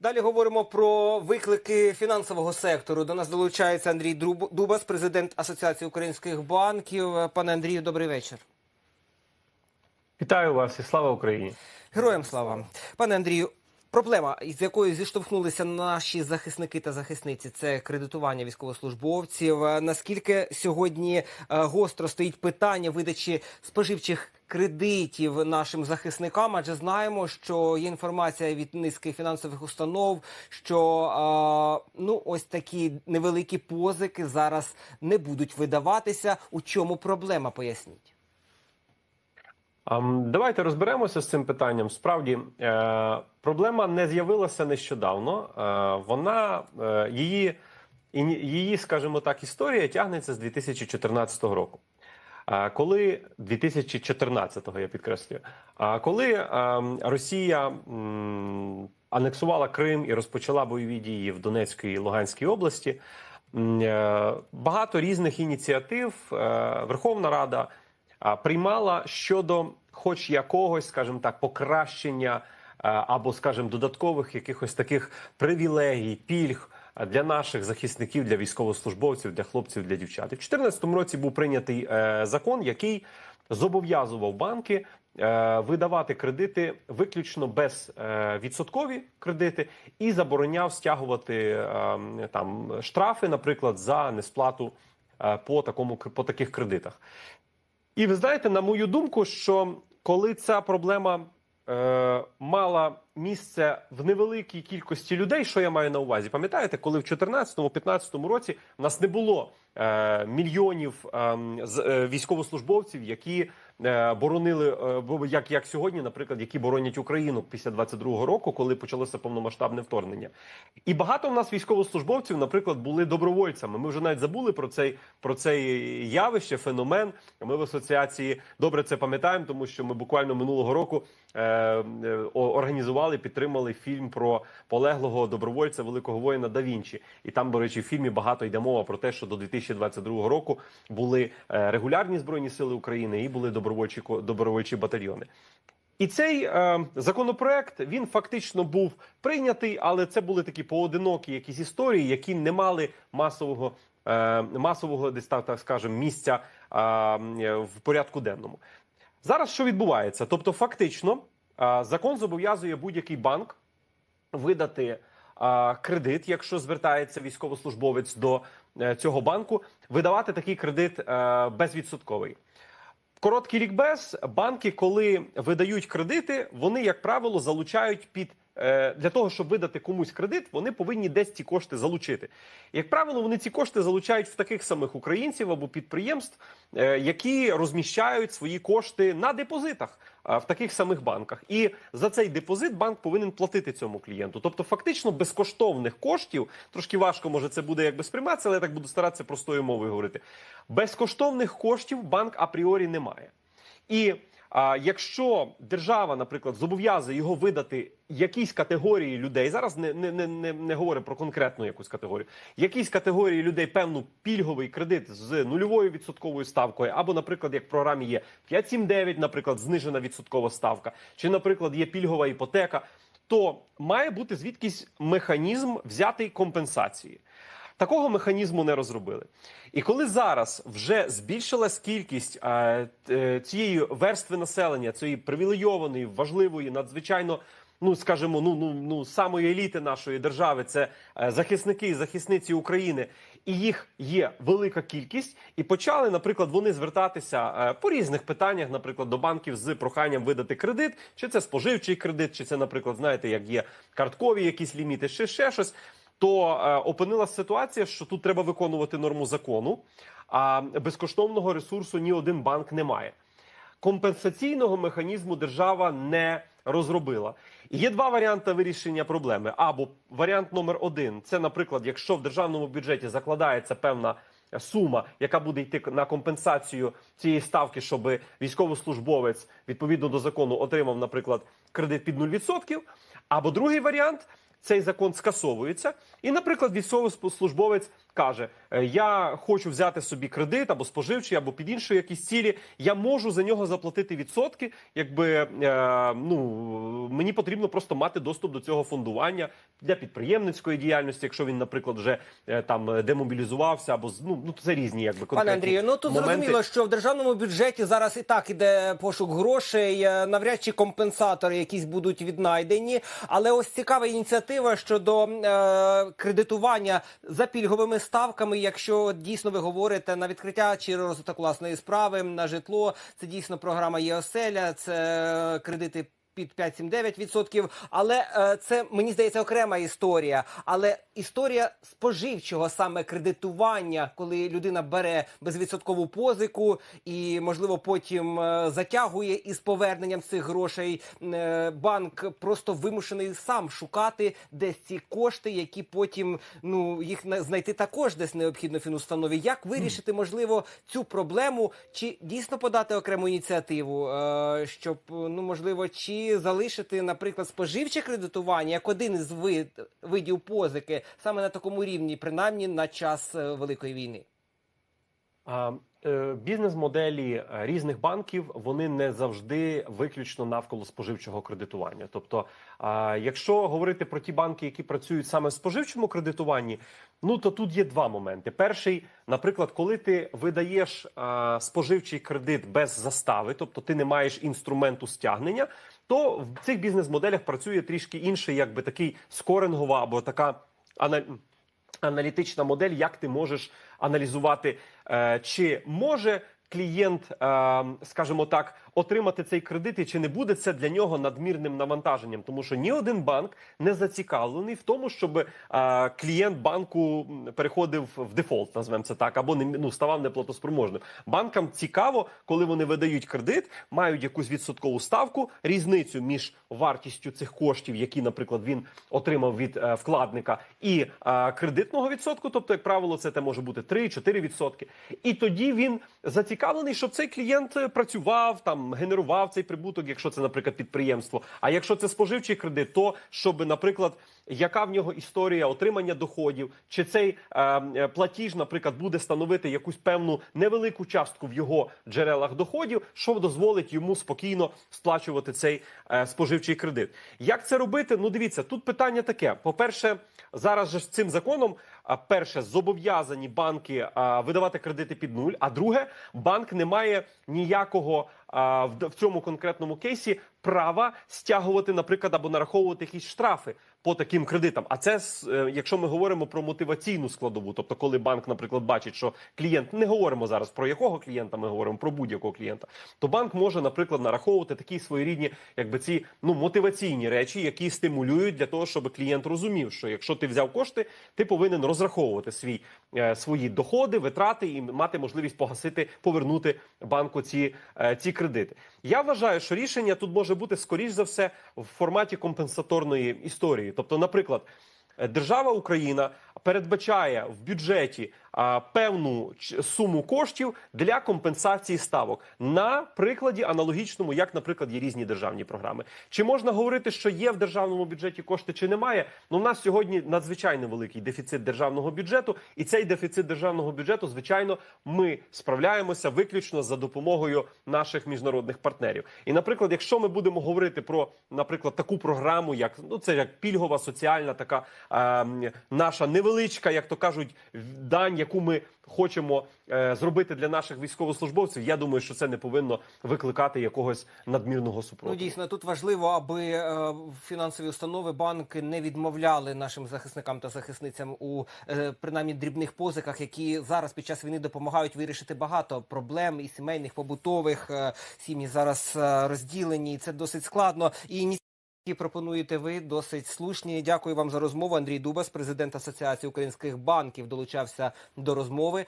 Далі говоримо про виклики фінансового сектору. До нас долучається Андрій Дубас, президент Асоціації українських банків. Пане Андрію, добрий вечір. Вітаю вас і слава Україні. Героям слава. Пане Андрію, проблема, з якою зіштовхнулися наші захисники та захисниці, це кредитування військовослужбовців. Наскільки сьогодні е, гостро стоїть питання видачі споживчих кредитів нашим захисникам? Адже знаємо, що є інформація від низки фінансових установ, що е, ну ось такі невеликі позики зараз не будуть видаватися. У чому проблема? Поясніть. Давайте розберемося з цим питанням. Справді е, проблема не з'явилася нещодавно. Е, Вона е, її, її, скажімо так, історія тягнеться з 2014 року. Коли 2014-го, я підкреслюю, коли Росія анексувала Крим і розпочала бойові дії в Донецькій і Луганській області, е, багато різних ініціатив е, Верховна Рада приймала щодо, хоч якогось, скажімо так, покращення е, або, скажімо, додаткових якихось таких привілегій, пільг для наших захисників, для військовослужбовців, для хлопців, для дівчат. І в 2014 році був прийнятий е, закон, який зобов'язував банки е, видавати кредити виключно без е, кредити і забороняв стягувати там штрафи, наприклад, за несплату по такому по таких кредитах. І ви знаєте, на мою думку, що коли ця проблема мала місце в невеликій кількості людей, що я маю на увазі, пам'ятаєте, коли в 2014-2015 році в нас не було е, мільйонів е, з, е, військовослужбовців, які е, боронили, е, як, як сьогодні, наприклад, які боронять Україну після 22-го року, коли почалося повномасштабне вторгнення. І багато в нас військовослужбовців, наприклад, були добровольцями. Ми вже навіть забули про цей про цей явище, феномен. Ми в асоціації добре це пам'ятаємо, тому що ми буквально минулого року е, е, організували, підтримали фільм про полеглого добровольця великого воїна Да Вінчі. І там, до речі, в фільмі багато йде мова про те, що до 2022 року були е, регулярні збройні сили України і були добровольчі добровольчі батальйони. І цей е, законопроект він фактично був прийнятий, але це були такі поодинокі якісь історії, які не мали масового е, масового десь так, так скажемо, місця е, в порядку денному. Зараз що відбувається? Тобто, фактично, е, закон зобов'язує будь-який банк видати а, кредит, якщо звертається військовослужбовець до е, цього банку, видавати такий кредит е, безвідсотковий. Короткий лікбез, банки, коли видають кредити, вони, як правило, залучають під для того, щоб видати комусь кредит, вони повинні десь ці кошти залучити. Як правило, вони ці кошти залучають в таких самих українців або підприємств, е, які розміщають свої кошти на депозитах е, в таких самих банках. І за цей депозит банк повинен платити цьому клієнту. Тобто, фактично безкоштовних коштів, трошки важко може це буде якби сприйматися, але я так буду старатися простою мовою говорити. Безкоштовних коштів банк апріорі не має. І а, якщо держава, наприклад, зобов'язує його видати якійсь категорії людей, зараз не, не, не, не, говорю про конкретну якусь категорію, якійсь категорії людей певну пільговий кредит з нульовою відсотковою ставкою, або, наприклад, як в програмі є 5.7.9, наприклад, знижена відсоткова ставка, чи, наприклад, є пільгова іпотека, то має бути звідкись механізм взятий компенсації. Такого механізму не розробили. І коли зараз вже збільшилась кількість е, е, цієї верстви населення, цієї привілейованої, важливої, надзвичайно, ну скажімо, ну ну ну самої еліти нашої держави, це е, захисники і захисниці України, і їх є велика кількість, і почали, наприклад, вони звертатися е, по різних питаннях, наприклад, до банків з проханням видати кредит, чи це споживчий кредит, чи це, наприклад, знаєте, як є карткові якісь ліміти, чи ще щось то е, опинилася ситуація, що тут треба виконувати норму закону, а безкоштовного ресурсу ні один банк не має. Компенсаційного механізму держава не розробила. І є два варіанти вирішення проблеми. Або варіант номер один це, наприклад, якщо в державному бюджеті закладається певна сума, яка буде йти на компенсацію цієї ставки, щоб військовослужбовець відповідно до закону отримав, наприклад, кредит під 0%. Або другий варіант цей закон скасовується, і, наприклад, військовослужбовець каже: е, Я хочу взяти собі кредит або споживчий, або під іншої якісь цілі. Я можу за нього заплатити відсотки. Якби е, ну мені потрібно просто мати доступ до цього фондування для підприємницької діяльності, якщо він, наприклад, вже е, там демобілізувався, або ну, ну це різні, якби Пане Андрію, ну тут моменти. зрозуміло, що в державному бюджеті зараз і так іде пошук грошей. Навряд чи компенсатори якісь будуть віднайдені. Але ось цікава ініціатива щодо е, кредитування за пільговими ставками. Якщо дійсно ви говорите на відкриття чи розвиток власної справи на житло, це дійсно програма ЄОСЕЛЯ, це кредити. Під 5-7-9%. Але е, це мені здається окрема історія. Але історія споживчого саме кредитування, коли людина бере безвідсоткову позику і можливо потім е, затягує із поверненням цих грошей. Е, банк просто вимушений сам шукати десь ці кошти, які потім ну їх на- знайти також десь необхідно фінустанові. Як вирішити можливо цю проблему? Чи дійсно подати окрему ініціативу, е, щоб ну можливо, чи залишити, наприклад, споживче кредитування як один із вид, видів позики саме на такому рівні, принаймні на час е, великої війни? А, е, Бізнес-моделі е, різних банків вони не завжди виключно навколо споживчого кредитування. Тобто, якщо говорити про ті банки, які працюють саме в споживчому кредитуванні, ну то тут є два моменти. Перший, наприклад, коли ти видаєш споживчий кредит без застави, тобто ти не маєш інструменту стягнення, то в цих бізнес-моделях працює трішки інший, якби такий скорингова або така аналітична модель, як ти можеш аналізувати, е, чи може клієнт, е, скажімо так, отримати цей кредит, і чи не буде це для нього надмірним навантаженням, тому що ні один банк не зацікавлений в тому, щоб е, клієнт банку переходив в дефолт, назвемо це так, або не ну ставав неплатоспроможним. Банкам цікаво, коли вони видають кредит, мають якусь відсоткову ставку, різницю між вартістю цих коштів, які, наприклад, він отримав від е, вкладника, і е, кредитного відсотку. Тобто, як правило, це те може бути 3-4 відсотки. І тоді він зацікавлений, щоб цей клієнт е, працював там, генерував цей прибуток, якщо це, наприклад, підприємство. А якщо це споживчий кредит, то щоб, наприклад, яка в нього історія отримання доходів, чи цей е, е, платіж, наприклад, буде становити якусь певну невелику частку в його джерелах доходів, що дозволить йому спокійно сплачувати цей е, споживчий кредит. Як це робити? Ну, дивіться, тут питання таке: по-перше, зараз же ж цим законом, а, перше, зобов'язані банки а, видавати кредити під нуль. А друге, банк не має ніякого в, в цьому конкретному кейсі права стягувати, наприклад, або нараховувати якісь штрафи по таким кредитам. А це е, якщо ми говоримо про мотиваційну складову, тобто, коли банк, наприклад, бачить, що клієнт не говоримо зараз про якого клієнта, ми говоримо про будь-якого клієнта, то банк може, наприклад, нараховувати такі своєрідні, якби ці ну мотиваційні речі, які стимулюють для того, щоб клієнт розумів, що якщо ти взяв кошти, ти повинен розраховувати свій е, свої доходи, витрати і мати можливість погасити, повернути банку ці, е, ці кредити. Я вважаю, що рішення тут може бути скоріш за все в форматі компенсаторної історії. Тобто, наприклад, е, держава Україна передбачає в бюджеті певну суму коштів для компенсації ставок на прикладі аналогічному, як, наприклад, є різні державні програми. Чи можна говорити, що є в державному бюджеті кошти, чи немає? Ну, у нас сьогодні надзвичайно великий дефіцит державного бюджету, і цей дефіцит державного бюджету, звичайно, ми справляємося виключно за допомогою наших міжнародних партнерів. І, наприклад, якщо ми будемо говорити про, наприклад, таку програму, як ну це як пільгова соціальна така е, наша невеличка, як то кажуть, дань, яку ми хочемо е, зробити для наших військовослужбовців. Я думаю, що це не повинно викликати якогось надмірного Ну дійсно тут важливо, аби е, фінансові установи банки не відмовляли нашим захисникам та захисницям у е, принаймні дрібних позиках, які зараз під час війни допомагають вирішити багато проблем і сімейних, побутових сім'ї зараз розділені, і це досить складно. І ініціативи, які пропонуєте ви досить слушні. Дякую вам за розмову. Андрій Дубас, президент Асоціації українських банків, долучався до розмови.